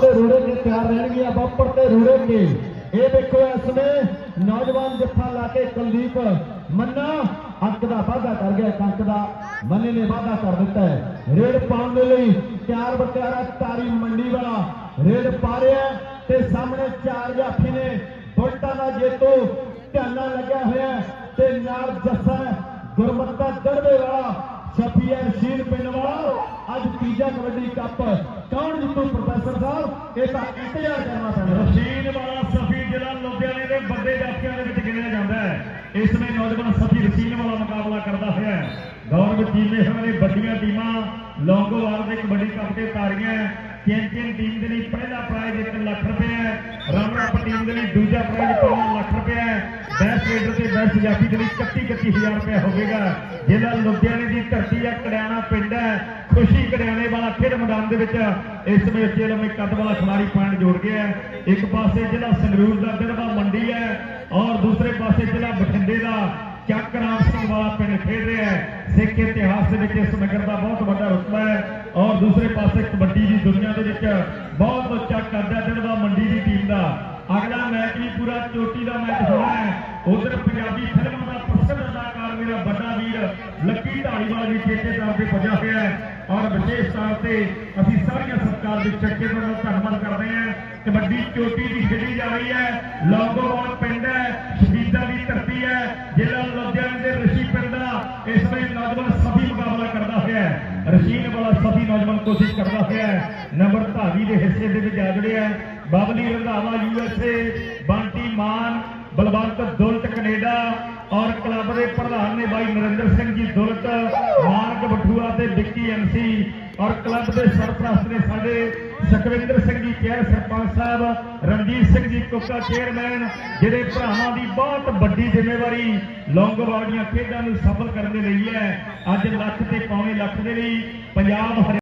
ਤੇ ਰੂੜੇ ਕੇ ਤਿਆਰ ਰਹਿਣਗੀਆਂ ਬੰਪਰ ਤੇ ਰੂੜੇ ਕੇ ਇਹ ਦੇਖੋ ਇਸ ਨੇ ਨੌਜਵਾਨ ਜੱਫਾ ਲਾ ਕੇ ਕੁਲਦੀਪ ਮੰਨਾ ਅੰਕ ਦਾ ਵਾਅਦਾ ਕਰ ਗਿਆ ਇੱਕ ਦਾ। ਮੰਨੇ ਨੇ ਵਾਅਦਾ ਕਰ ਦਿੱਤਾ ਹੈ। ਰੇਡ ਪਾਉਣ ਦੇ ਲਈ ਤਿਆਰ ਬਤਿਆਰਾ ਤਾਰੀ ਮੰਡੀ ਵਾਲਾ ਰੇਡ ਪਾ ਰਿਹਾ ਤੇ ਸਾਹਮਣੇ ਚਾਰ ਜਾਫੀ ਨੇ ਬੁਲਟਾਂ ਦਾ ਜੇਤੂ ਧਿਆਨਾ ਲੱਗਿਆ ਹੋਇਆ ਤੇ ਨਾਲ ਜੱਸਾ ਹੈ, ਗੁਰਮੱਤਾ ਦੜਵੇ ਵਾਲਾ ਸ਼ਫੀਆ ਰਸ਼ੀਦ ਪਿੰਡ ਵਾਲਾ। ਅੱਜ ਤੀਜਾ ਕਬੱਡੀ ਕੱਪ ਕੌਣ ਜਿੱਤੂ? ਸਾਹਿਬ ਇਹ ਤਾਂ ਇੰਤਜ਼ਾਰ ਕਰਨਾ ਪੈਣਾ ਰਸ਼ੀਦ ਵਾਲਾ ਸਫੀ ਜ਼ਿਲ੍ਹਾ ਲੁਧਿਆਣੇ ਦੇ ਵੱਡੇ ਜਾਫੀਆਂ ਦੇ ਵਿੱਚ ਗਿਣਿਆ ਜਾਂਦਾ ਹੈ। ਇਸ ਨੇ ਨੌਜਵਾਨ ਸਫੀ ਰਸ਼ੀਦ ਵਾਲਾ ਮੁਕਾਬਲਾ ਕਰਦਾ ਹੋਇਆ ਹੈ। ਦੌਰ ਵਿੱਚ ਜੀਵੇਂ ਹੋਏ ਵੱਡੀਆਂ ਟੀਮਾਂ, ਲੌਂਗੋਵਾਲ ਦੇ ਕਬੱਡੀ ਕੱਪ ਤੇ ਤਾਰੀਆਂ ਚੈਂਪੀਅਨ ਟੀਮ ਦੇ ਲਈ ਪਹਿਲਾ ਬੈਸਟ ਰੇਡਰ ਤੇ ਬੈਸਟ ਜਾਫੀ ਦੇ ਲਈ 31 31000 ਰੁਪਏ ਹੋਵੇਗਾ। ਜ਼ਿਲ੍ਹਾ ਲੁਧਿਆਣੇ ਦੀ ਧਰਤੀ ਹੈ ਕੜਿਆਣਾ ਪਿੰਡ ਹੈ ਖੁਸ਼ੀ ਕੜਿਆਣੇ ਵਾਲਾ ਖੇਡ ਮੈਦਾਨ ਦੇ ਵਿੱਚ ਇਸ ਸਮੇਂ ਉੱਚੇ ਲੰਮੇ ਕੱਦ ਵਾਲਾ ਖਿਡਾਰੀ ਪੁਆਇੰਟ ਜੋੜ ਗਿਆ ਹੈ। ਇੱਕ ਪਾਸੇ ਜ਼ਿਲ੍ਹਾ ਸੰਗਰੂਰ ਦਾ ਦਿਲਵਾ ਮੰਡੀ ਹੈ ਔਰ ਦੂਸਰੇ ਪਾਸੇ ਜ਼ਿਲ੍ਹਾ ਬਠਿੰਡੇ ਦਾ। ਚੱਕ ਰਾਮ ਸਿੰਘ ਵਾਲਾ ਪਿੰਡ ਖੇਡ ਰਿਹਾ ਹੈ। ਸਿੱਖ ਇਤਿਹਾਸ ਦੇ ਵਿੱਚ ਇਸ ਨਗਰ ਦਾ ਬਹੁਤ ਵੱਡਾ ਰੁਤਬਾ ਹੈ ਔਰ ਦੂਸਰੇ ਪਾਸੇ ਕਬੱਡੀ ਦੀ ਦੁਨੀਆ ਦੇ ਵਿੱਚ ਬਹੁਤ ਉੱਚਾ ਕੱਦ ਹੈ ਦਿਲਵਾ ਮੰਡੀ ਦੀ ਟੀਮ ਦਾ। ਅਗਲਾ ਮੈਚ ਵੀ ਪੂਰਾ ਚੋਟੀ ਦਾ ਮੈਚ ਹੋਣਾ ਹੈ। ਉਧਰ ਪੰਜਾਬੀ ਫਿਲਮਾਂ ਦਾ ਪ੍ਰਸਿੱਧ ਅਦਾਕਾਰ ਮੇਰਾ ਵੱਡਾ ਵੀਰ ਲੱਕੀ ਢਾਲੀਵਾਲ ਵੀ ਚੇਤੇ ਤੌਰ ਪੁੱਜਾ ਹੋਇਆ ਹੈ। ਔਰ ਵਿਸ਼ੇਸ਼ ਤੌਰ ਤੇ ਅਸੀਂ ਸਾਰੀਆਂ ਸਰਕਾਰ ਦੇ ਚੱਕੇ ਦਾ ਧੰਨਵਾਦ ਕਰਦੇ ਹਾਂ। ਕਬੱਡੀ ਚੋਟੀ ਦੀ ਖੇਡੀ ਜਾ ਰਹੀ ਹੈ। ਲੌਂਗੋਵਾਲ ਪਿੰਡ ਹੈ। ਸ਼ਹੀਦਾਂ ਦੀ ਧਰਤੀ ਹੈ। ਜ਼ਿਲ੍ਹਾ ਲੁਧਿਆਣੇ ਦੇ ਰਸ਼ੀ ਪਿੰਡ ਦਾ ਇਸ ਵੇਲੇ ਨੌਜਵਾਨ ਸਭੀ ਮੁਕਾਬਲਾ ਕਰਦਾ ਹੋਇਆ ਹੈ। ਰਸ਼ੀਦ ਵਾਲਾ ਸਫ਼ੀ ਨੌਜਵਾਨ ਕੋਸ਼ਿਸ਼ ਕਰਦਾ ਹੋਇਆ ਹੈ। ਨੰਬਰ ਧਾਵੀ ਦੇ ਹਿੱਸੇ ਦੇ ਵਿੱਚ ਜਾ ਜੜਿਆ ਹੈ। ਬਬਲੀ ਰੰਧਾਵਾ ਯੂਐਸਏ ਬੰਟੀ ਮਾਨ ਬਲਵੰਤ ਦੁਲਤ ਕੈਨੇਡਾ ਔਰ ਕਲੱਬ ਦੇ ਪ੍ਰਧਾਨ ਨੇ ਬਾਈ ਨਰਿੰਦਰ ਸਿੰਘ ਜੀ ਦੁਲਤ ਮਾਰਕ ਬਠੂਆ ਤੇ ਵਿੱਕੀ ਐਮਸੀ ਔਰ ਕਲੱਬ ਦੇ ਸਰਪ੍ਰਸਤ ਨੇ ਸਾਡੇ ਸੁਖਵਿੰਦਰ ਸਿੰਘ ਜੀ ਚੇਅਰ ਸਰਪੰਚ ਸਾਹਿਬ, ਰਣਜੀਤ ਸਿੰਘ ਜੀ, ਕੁੱਕਾ ਚੇਅਰਮੈਨ ਜਿਹੜੇ ਭਰਾਵਾਂ ਦੀ ਬਹੁਤ ਵੱਡੀ ਜ਼ਿੰਮੇਵਾਰੀ ਲੌਂਗੋਵਾਲ ਦੀਆਂ ਖੇਡਾਂ ਨੂੰ ਸਫਲ ਕਰਨ ਦੇ ਲਈ ਹੈ। ਅੱਜ ਲੱਖ ਤੇ ਪੌਣੇ ਲੱਖ ਦੇ ਲਈ ਪੰਜਾਬ